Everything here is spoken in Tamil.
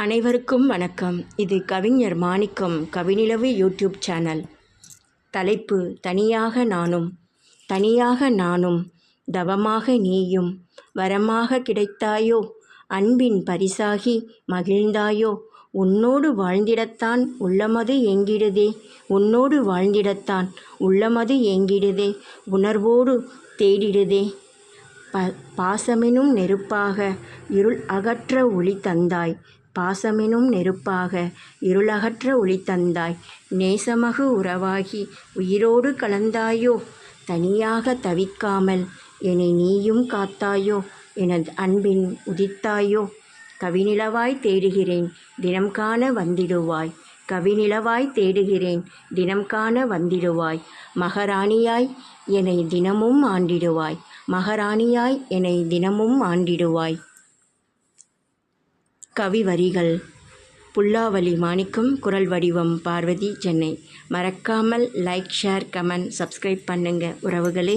அனைவருக்கும் வணக்கம். இது கவிஞர் மாணிக்கம் கவிநிலவு யூடியூப் சேனல். தலைப்பு தனியாக நானும் தனியாக நானும் தவமாக நீயும் வரமாக கிடைத்தாயோ அன்பின் பரிசாகி மகிழ்ந்தாயோ உன்னோடு வாழ்ந்திடத்தான் உள்ளமது ஏங்கிடுதே உன்னோடு வாழ்ந்திடத்தான் உள்ளமது எங்கிடுதே உணர்வோடு தேடிடுதே. ப பாசமெனும் நெருப்பாக இருள் அகற்ற ஒளி தந்தாய் பாசமெனும் நெருப்பாக இருளகற்ற ஒளி தந்தாய் நேசமகு உறவாகி உயிரோடு கலந்தாயோ? தனியாக தவிக்காமல் என்னை நீயும் காத்தாயோ? எனது அன்பின் உதித்தாயோ? கவிநிலவாய் தேடுகிறேன் தினம் காண வந்திடுவாய். கவிநிலவாய் தேடுகிறேன் தினம் காண வந்திடுவாய். மகாராணியாய் என்னை தினமும் ஆண்டிடுவாய். மகாராணியாய் என்னை தினமும் ஆண்டிடுவாய். கவி வரிகள் புல்லாவலி மாணிக்கம் குரல் வடிவம் பார்வதி சென்னை. மறக்காமல் லைக் ஷேர் கமெண்ட் சப்ஸ்கிரைப் பண்ணுங்கள் உறவுகளே.